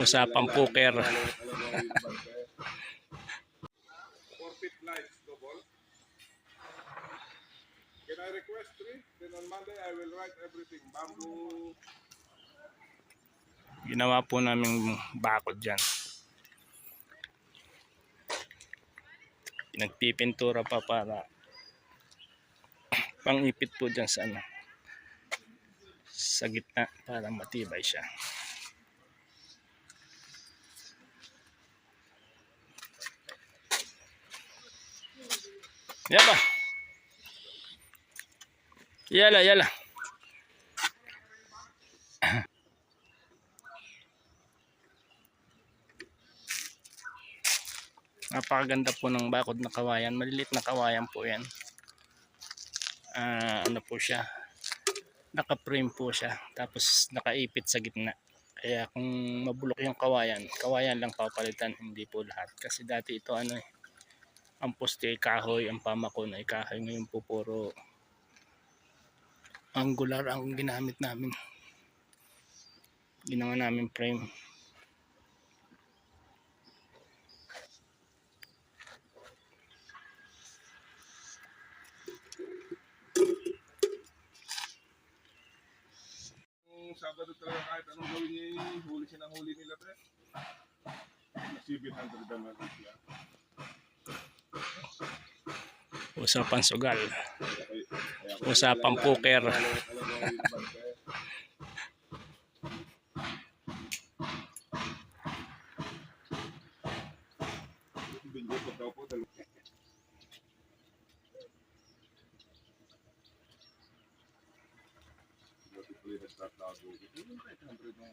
Usapang poker. Can I request three? Then on Monday I will write everything. Bamboo. Ginawa po namin bakod dyan. Nagpipintura pa para pangipit po dyan sa ano sa gitna para matibay siya. Yaba. Yala, yala. Napakaganda po ng bakod na kawayan. Malilit na kawayan po yan. Ah, ano po siya. Naka-frame po siya. Tapos nakaipit sa gitna. Kaya kung mabulok yung kawayan, kawayan lang papalitan, hindi po lahat. Kasi dati ito ano eh, ang poste ay kahoy, ang pamakon ay kahoy. Ngayon po puro angular ang ginamit namin. Ginawa namin frame. Sabado talaga kahit anong gawin niya, eh, huli siya ng huli nila, pre. Nasibit ang dama siya. Usapan sugal. Usapang poker. Alam mo, yung